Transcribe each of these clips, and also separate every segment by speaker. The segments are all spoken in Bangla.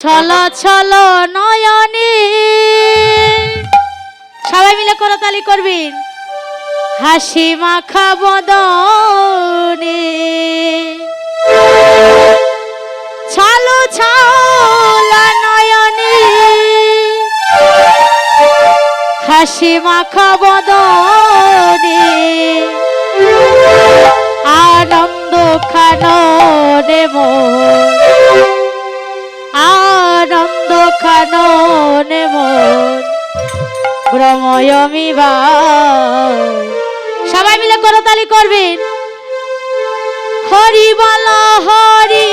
Speaker 1: ছল ছল নয়নে। সবাই মিলে করতালি করবেন। হাসি মাখা বদনে। ছলো, ছল নয়নে। হাসি মাখা বদনে। আনন্দ খাননে মোর আনন্দ মন। ভ্রময়মি সবাই মিলে করতালি করবেন। হরি বল হরি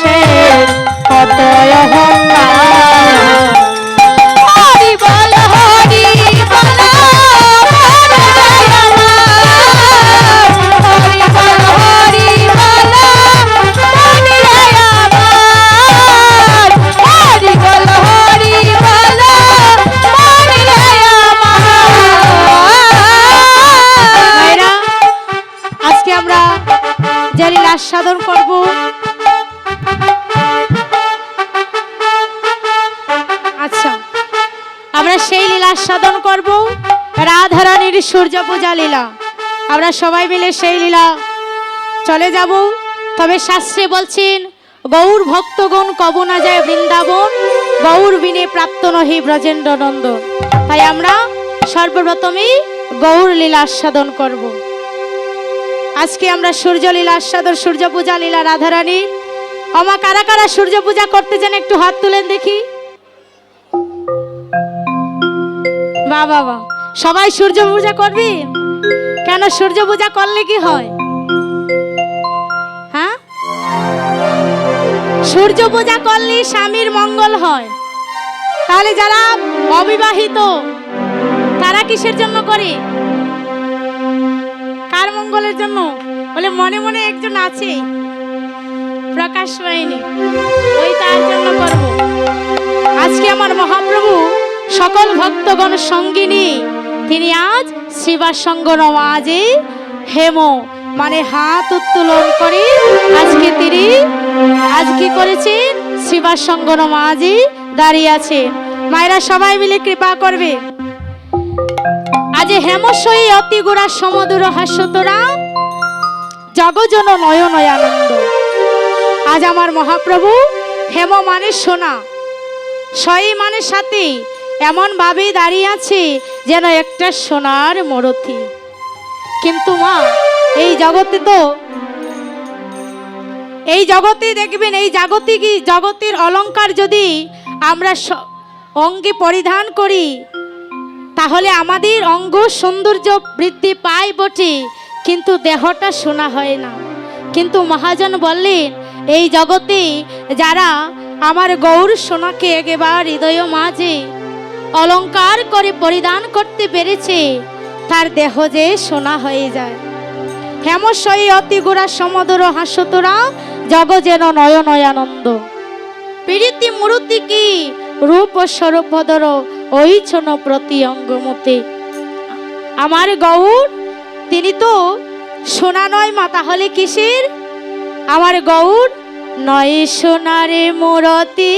Speaker 1: মানুষের কত সেই লীলা সাধন করব। রাধারানীর সূর্য পূজা লীলা। আমরা সবাই মিলে সেই লীলা চলে যাব। তবে শাস্ত্রে বলছেন, গৌর ভক্তগণ কব না যায় বৃন্দাবন, গৌর বিনে প্রাপ্ত নহি ব্রজেন্দ্র নন্দন তাই আমরা সর্বপ্রথমেই গৌর লীলা আস্বাদন করব। আজকে আমরা সূর্য লীলা আস্বাদন সূর্য পূজা লীলা রাধারানী আমা কারা কারা সূর্য পূজা করতে যেন একটু হাত তুলেন দেখি। বাহ বাহ সবাই সূর্য পূজা করবি? কেন সূর্য পূজা করলে কি হয়? হ্যাঁ? সূর্য পূজা করলে স্বামীর মঙ্গল হয়। তাহলে যারা অবিবাহিত, তারা কিসের জন্য করে? কার মঙ্গলের জন্য? বলে মনে মনে একজন আছে। প্রকাশ পায়নি ওই তার জন্য করব। আজকে আমার মহাপ্রভু সকল ভক্তগণ সঙ্গিনী, তিনি আজ শিবাসঙ্গ নমাজে হেম মানে হাত উত্তোলন করে আজকে তিনি, আজ কি করেছেন? শিবাসঙ্গ নমাজে দাঁড়িয়ে আছে মায়েরা সবাই মিলে কৃপা করবে। আজ হেমশয়ী অতি গোড়া সমদূর হাস্যতরা জগজন নয়ন আনন্দ। আজ আমার মহাপ্রভু হেম মানে সোনা সই মানে সাথে এমন ভাবে দাঁড়িয়ে আছে যেন একটা সোনার মরথি কিন্তু মা, এই জগতে তো এই জগতে দেখবেন, এই জাগতিক জগতের অলঙ্কার যদি আমরা অঙ্গে পরিধান করি, তাহলে আমাদের অঙ্গ সৌন্দর্য বৃদ্ধি পায় বটে, কিন্তু দেহটা শোনা হয় না। কিন্তু মহাজন বললেন, এই জগতে যারা আমার গৌর সোনাকে একেবারে হৃদয় মাঝে অলংকার করে পরিধান করতে পেরেছে। তার দেহ যে সোনা হয়ে যায়। হেমশয়ী অতি গোড়া সমদর হাস্যতরা, জগ যেন নয় নয়ানন্দ প্রীতি মূর্তি কি? রূপ স্বরূপদর ওই ছন প্রতি অঙ্গমতে। আমার গৌর, তিনি তো সোনা নয় মা, তাহলে কিসের? আমার গৌর, নয় সোনারে মোরতি।